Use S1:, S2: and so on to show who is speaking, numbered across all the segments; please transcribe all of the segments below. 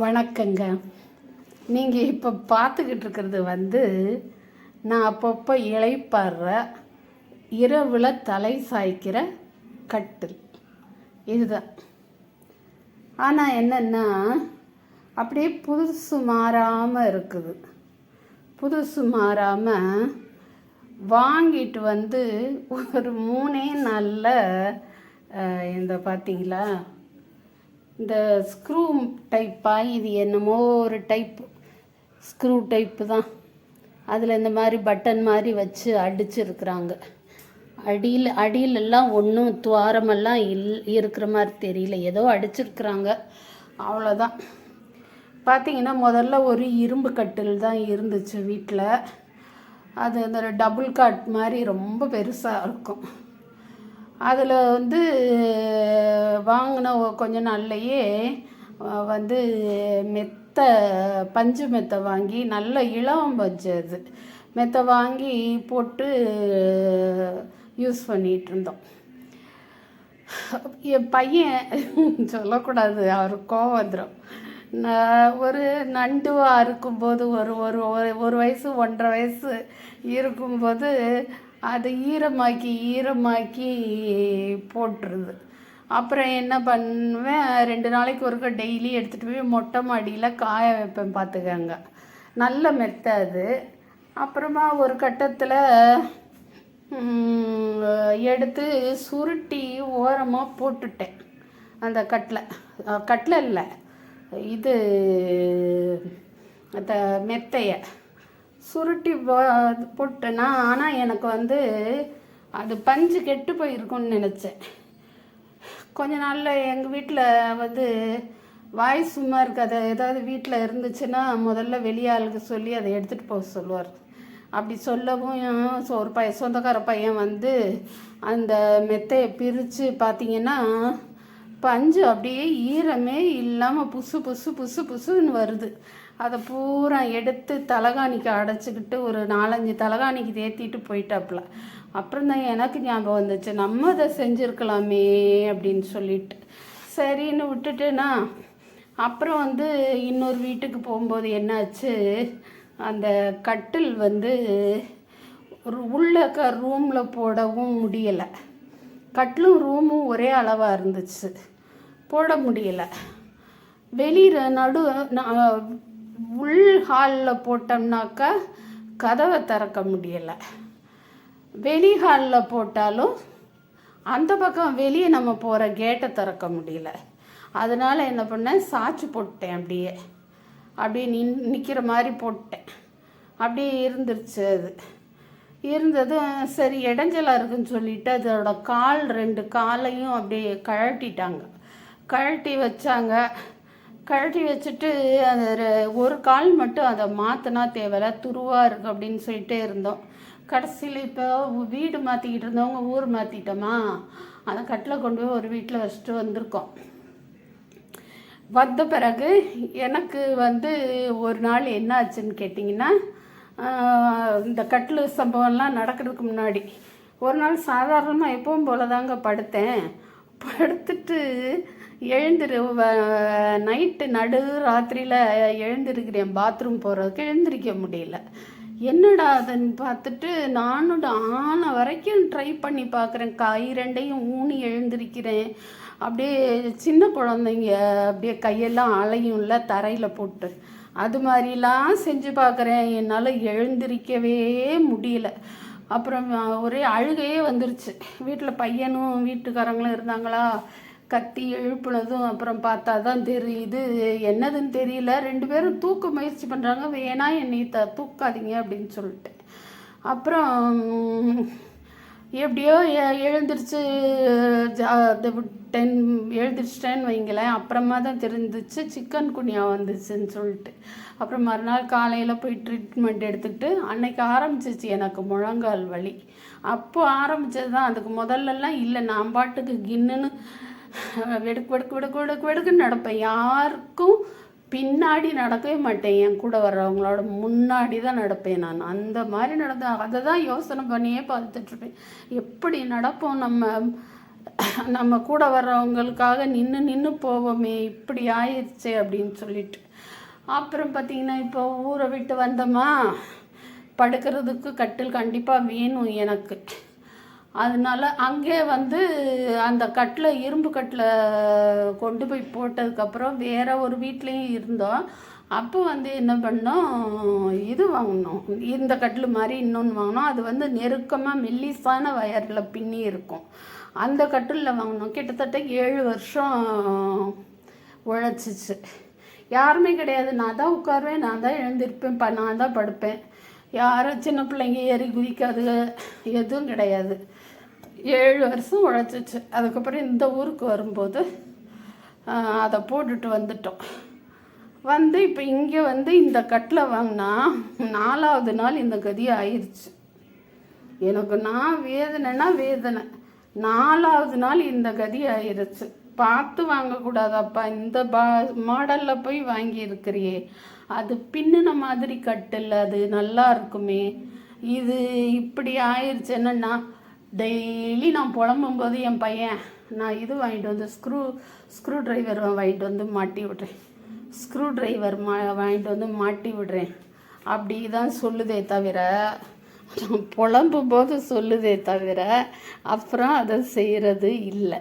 S1: வணக்கங்க. நீங்கள் இப்போ பார்த்துக்கிட்டு இருக்கிறது வந்து நான் அப்பப்போ இழைப்படுற இரவில் தலை சாய்க்கிற கட்டில். இதுதான். ஆனால் என்னென்னா அப்படியே புதுசு மாறாமல் இருக்குது. புதுசு மாறாமல் வாங்கிட்டு வந்து ஒரு மூணே நாளில் இந்த பார்த்தீங்களா இந்த ஸ்க்ரூ டைப்பா இது என்னமோ ஒரு டைப் ஸ்க்ரூ டைப்பு தான். அதில் இந்த மாதிரி பட்டன் மாதிரி வச்சு அடிச்சிருக்கிறாங்க. அடியில் அடியிலெல்லாம் ஒன்றும் துவாரமெல்லாம் இல் இருக்கிற மாதிரி தெரியல. ஏதோ அடிச்சிருக்கிறாங்க. அவ்வளோதான் பார்த்தீங்கன்னா முதல்ல ஒரு இரும்பு கட்டில் தான் இருந்துச்சு வீட்டில் அது அந்த டபுள் காட் மாதிரி ரொம்ப பெருசாக இருக்கும். அதில் வந்து வாங்கின கொஞ்ச நாள்லையே வந்து மெத்த பஞ்சு மெத்தை வாங்கி நல்ல இளம் பஞ்சு அது. மெத்தை வாங்கி போட்டு யூஸ் பண்ணிகிட்டு இருந்தோம். என் பையன் சொல்லக்கூடாது அவர் கோவம் வந்துடும் நான் ஒரு நண்டுவாக இருக்கும்போது ஒரு ஒரு ஒரு- ஒரு வயசு ஒன்றரை வயசு இருக்கும்போது அது ஈரமாக்கி ஈரமாக்கி போட்டுருது. அப்புறம் என்ன பண்ணுவேன் ரெண்டு நாளைக்கு ஒருக்க டெய்லி எடுத்துகிட்டு போய் மொட்டை மாடியில் காய வைப்பேன் பார்த்துக்கங்க. நல்ல மெத்தை அது. அப்புறமா ஒரு கட்டத்தில் எடுத்து சுருட்டி ஓரமாக போட்டுட்டேன் அந்த கட்டில். கட்டில் இல்லை. இது அந்த மெத்தையை. சுருட்டி போட்டேன்னா ஆனால் எனக்கு வந்து அது பஞ்சு கெட்டு போயிருக்கும்னு நினச்சேன். கொஞ்ச நாளில் எங்கள் வீட்டில் வந்து வாய் சும்மா இருக்காது. ஏதாவது வீட்டில் இருந்துச்சுன்னா முதல்ல வெளியாளுக்கு சொல்லி அதை எடுத்துகிட்டு போக சொல்லுவார். அப்படி சொல்லவும் ஒரு பையன் சொந்தக்கார பையன் வந்து அந்த மெத்தையை பிரித்து பார்த்தீங்கன்னா பஞ்சு அப்படியே ஈரமே இல்லாமல் புசு புசு புசு புசுன்னு வருது. அதை பூரா எடுத்து தலகாணிக்கு அடைச்சிக்கிட்டு ஒரு நாலஞ்சு தலகாணிக்கு தேத்திட்டு போயிட்டாப்புல அப்புறம் தான் எனக்கு ஞாபகம் வந்துச்சு. நம்ம அதை செஞ்சுருக்கலாமே அப்படின்னு சொல்லிட்டு. சரின்னு விட்டுட்டுனா அப்புறம் வந்து இன்னொரு வீட்டுக்கு போகும்போது என்னாச்சு? அந்த கட்டில் வந்து ஒரு உள்ளக்க ரூமில் போடவும் முடியலை. கட்டிலும் ரூமும் ஒரே அளவாக இருந்துச்சு. போட முடியலை. வெளியில் நடு உள் ஹாலில் போட்டோம்னாக்கா கதவை திறக்க முடியலை. வெளி ஹாலில் போட்டாலும் அந்த பக்கம் வெளியே நம்ம போகிற கேட்டை திறக்க முடியல. அதனால் என்ன பண்ணேன்? சாட்சி போட்டேன் அப்படியே. அப்படியே நின் நிற்கிற மாதிரி போட்டேன். அப்படியே இருந்துருச்சு அது. இருந்தது சரி இடைஞ்சலாக இருக்குன்னு சொல்லிட்டு அதோட கால் ரெண்டு காலையும் அப்படியே கழட்டிட்டாங்க. கழட்டி வச்சாங்க. கழட்டி வச்சுட்டு அது ஒரு கால் மட்டும் அதை மாற்றினா தேவையில்ல துருவாக இருக்குது அப்படின்னு சொல்லிட்டே இருந்தோம். கடைசியில் இப்போ வீடு மாற்றிக்கிட்டு இருந்தவங்க ஊர் மாற்றிட்டோமா அந்த கட்டில் கொண்டு போய் ஒரு வீட்டில் வச்சுட்டு வந்திருக்கோம். வந்த பிறகு எனக்கு வந்து ஒரு நாள் என்ன ஆச்சுன்னு கேட்டிங்கன்னா இந்த கட்டில் சம்பவம்லாம் நடக்கிறதுக்கு முன்னாடி ஒரு நாள் சாதாரணமாக எப்பவும் போல தாங்க படுத்தேன். படுத்துட்டு எழுந்திரு நைட்டு நடு ராத்திரியில் எழுந்திருக்கிறேன் பாத்ரூம் போகிறதுக்கு எழுந்திருக்க முடியல. என்னடா அதுன்னு பார்த்துட்டு நானும் ஆன வரைக்கும் ட்ரை பண்ணி பார்க்குறேன். கை ரெண்டையும் ஊனி எழுந்திருக்கிறேன். அப்படியே சின்ன குழந்தைங்க அப்படியே கையெல்லாம் அலையும்ல தரையில் போட்டு. அது மாதிரிலாம் செஞ்சு பார்க்குறேன். என்னால் எழுந்திருக்கவே முடியல. அப்புறம் ஒரே அழுகையே வந்துருச்சு. வீட்டில் பையனும் வீட்டுக்காரங்களும் இருந்தாங்களா? கத்தி எழுப்புனதும் அப்புறம் பார்த்தா தான் தெரியுது என்னதுன்னு தெரியல. ரெண்டு பேரும் தூக்க முயற்சி பண்ணுறாங்க வேணா என்னை த தூக்காதீங்க அப்படின்னு சொல்லிட்டு. அப்புறம் எப்படியோ எ- டென் எழுந்திரிச்சிட்டேன்னு வைங்களேன். அப்புறமா தான் தெரிஞ்சிச்சு சிக்கன் குனியா வந்துச்சுன்னு சொல்லிட்டு. அப்புறம் மறுநாள் காலையில் போய் ட்ரீட்மெண்ட் எடுத்துக்கிட்டு அன்னைக்கு ஆரம்பிச்சிச்சு எனக்கு முழங்கால் வலி. அப்போ ஆரம்பித்தது தான் அதுக்கு முதல்லலாம் இல்லை நான் பாட்டுக்கு கின்னுன்னு வெடுக்கு வெடுக்கு வெடுக்கு வெடுக்கு வெடுக்குன்னு நடப்பேன். யாருக்கும் பின்னாடி நடக்கவே மாட்டேன். என் கூட வர்றவங்களோட முன்னாடி தான் நடப்பேன் நான். அந்த மாதிரி நடந்த அதை தான் யோசனை பண்ணியே பார்த்துட்ருப்பேன். எப்படி நடப்போம் நம்ம? நம்ம கூட வர்றவங்களுக்காக நின்று நின்று போவோமே இப்படி ஆயிடுச்சே அப்படின்னு சொல்லிட்டு. அப்புறம் பார்த்திங்கன்னா இப்போ ஊரை விட்டு வந்தோமா? படுக்கிறதுக்கு கட்டில் கண்டிப்பாக வேணும் எனக்கு. அதனால அங்கே வந்து அந்த கட்டில் இரும்பு கட்டில் கொண்டு போய் போட்டதுக்கப்புறம் வேறு ஒரு வீட்லேயும் இருந்தோம். அப்போ வந்து என்ன பண்ணோம்? இது வாங்கினோம். இந்த கட்டில் மாதிரி இன்னொன்று வாங்கினோம். அது வந்து நெருக்கமாக மெல்லிசான வயரில் பின்னி இருக்கும். அந்த கட்டிலில் வாங்கினோம். கிட்டத்தட்ட ஏழு வருஷம் உழைச்சிச்சு. யாருமே கிடையாது. நான் தான் உட்காருவேன் நான் தான் எழுந்திருப்பேன் நான் தான் படுப்பேன். யாரும் சின்ன பிள்ளைங்க ஏறி குதிக்காது எதுவும் கிடையாது. ஏழு வருஷம் உழைச்சிச்சு. அதுக்கப்புறம் இந்த ஊருக்கு வரும்போது அதை போட்டுட்டு வந்துட்டோம். வந்து இப்போ இங்கே வந்து இந்த கட்டில் வாங்கினா நாலாவது நாள் இந்த கதி ஆயிடுச்சு எனக்கு நான் வேதனைனா வேதனை. நாலாவது நாள் இந்த கதி ஆயிடுச்சு பார்த்து வாங்கக்கூடாதாப்பா. இந்த பா மாடலில் போய் வாங்கியிருக்கிறியே. அது பின்னின மாதிரி கட்டில் அது நல்லா இருக்குமே. இது இப்படி ஆயிடுச்சு என்னன்னா டெய்லி நான் புலம்பும்போது என் பையன் நான் இது வாங்கிட்டு வந்து ஸ்க்ரூ ஸ்க்ரூ டிரைவர் வாங்கிட்டு வந்து மாட்டி விட்றேன். ஸ்க்ரூ டிரைவர் மா வாங்கிட்டு வந்து மாட்டி விடுறேன். அப்படி தான் சொல்லுதே தவிர புலம்பும் போது சொல்லுதே தவிர அப்புறம் அதை செய்கிறது இல்லை.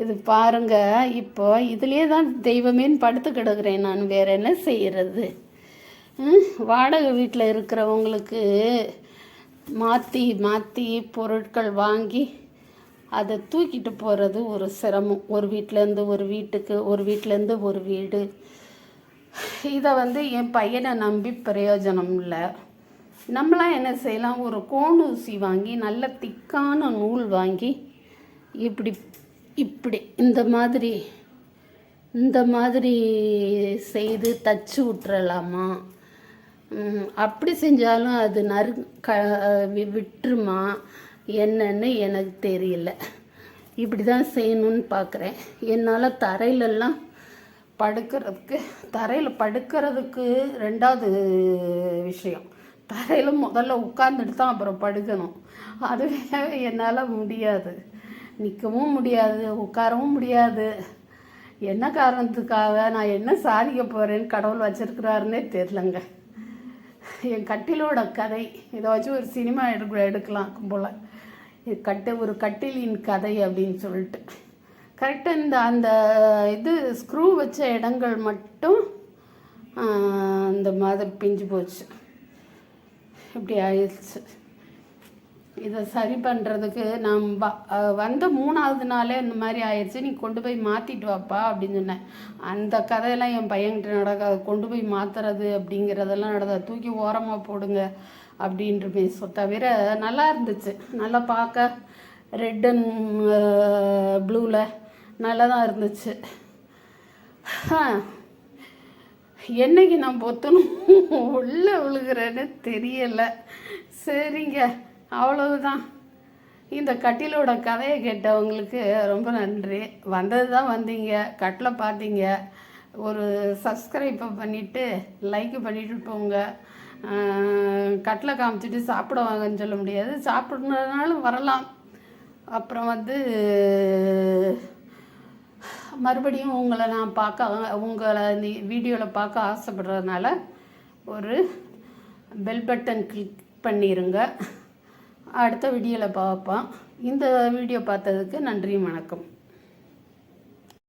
S1: இது பாருங்க இப்போ இதுலேயே தான் தெய்வமேன்னு படுத்து கிடக்குறேன் நான். வேற என்ன செய்கிறது வாடகை வீட்டில் இருக்கிறவங்களுக்கு மாற்றி மாற்றி பொருட்கள் வாங்கி அதை தூக்கிட்டு போகிறது ஒரு சிரமம். ஒரு வீட்டிலேருந்து ஒரு வீட்டுக்கு ஒரு வீட்டிலேருந்து ஒரு வீடு. இதை வந்து என் பையனை நம்பி பிரயோஜனம் இல்லை. நம்மளாம் என்ன செய்யலாம்? ஒரு கோணூசி வாங்கி நல்ல திக்கான நூல் வாங்கி இப்படி இப்படி இந்த மாதிரி இந்த மாதிரி செய்து தச்சு விட்டுறலாமா? அப்படி செஞ்சாலும் அது நறு க வி- விட்டுருமா? என்னன்னு எனக்கு தெரியல. இப்படி தான் செய்யணும்னு பார்க்குறேன் என்னால் தரையிலெல்லாம் படுக்கிறதுக்கு தரையில் படுக்கிறதுக்கு ரெண்டாவது விஷயம். தரையில் முதல்ல உட்காந்துட்டு தான் அப்புறம் படுக்கணும். அதுவே என்னால் முடியாது. நிற்கவும் முடியாது உட்காரவும் முடியாது. என்ன காரணத்துக்காக நான் என்ன சாதிக்க போகிறேன்னு கடவுள் வச்சுருக்கிறாருன்னே தெரிலங்க என் கட்டிலோட கதை இதை வச்சு ஒரு சினிமா எடுக்க எடுக்கலாம் போல். இது கட்டு ஒரு கட்டிலின் கதை அப்படின்னு சொல்லிட்டு. கரெக்டாக இந்த அந்த இது ஸ்க்ரூ வச்ச இடங்கள் மட்டும் அந்த இந்த மாதிரி பிஞ்சு போச்சு. இப்படி ஆயிடுச்சு. இதை சரி பண்ணுறதுக்கு நான் வந்த மூணாவது நாளே இந்த மாதிரி ஆயிடுச்சு. நீ கொண்டு போய் மாற்றிட்டு வாப்பா அப்படின்னு சொன்னேன். அந்த கதையெல்லாம் என் பையன்கிட்ட நடக்காது. கொண்டு போய் மாற்றுறது அப்படிங்கிறதெல்லாம் நடக்காது. தூக்கி ஓரமாக போடுங்க அப்படின்றமே சொ தவிர நல்லா இருந்துச்சு. நல்லா பார்க்க. ரெட் அண்ட் ப்ளூவில் நல்லா தான் இருந்துச்சு. என்னைக்கு நான் பொத்தணும்? உள்ளே விழுகிறேன்னு தெரியலை. சரிங்க. அவ்வளவுதான். இந்த கட்டிலோட கதையை கேட்டவங்களுக்கு ரொம்ப நன்றி. வந்தது தான் வந்தீங்க. கட்டில் பார்த்தீங்க. ஒரு சப்ஸ்கிரைப்பை பண்ணிவிட்டு லைக்கு பண்ணிட்டு போங்க. கட்டில் காமிச்சிட்டு சாப்பிட வாங்கன்னு சொல்ல முடியாது. சாப்பிட்றதுனாலும் வரலாம். அப்புறம் வந்து மறுபடியும் உங்களை நான் பார்க்க உங்களை நீ வீடியோவில் பார்க்க ஆசைப்படுறதுனால ஒரு பெல் பட்டன் கிளிக் பண்ணிடுங்க அடுத்த வீடியோவில் பார்ப்போம் இந்த வீடியோ பார்த்ததுக்கு நன்றி வணக்கம்.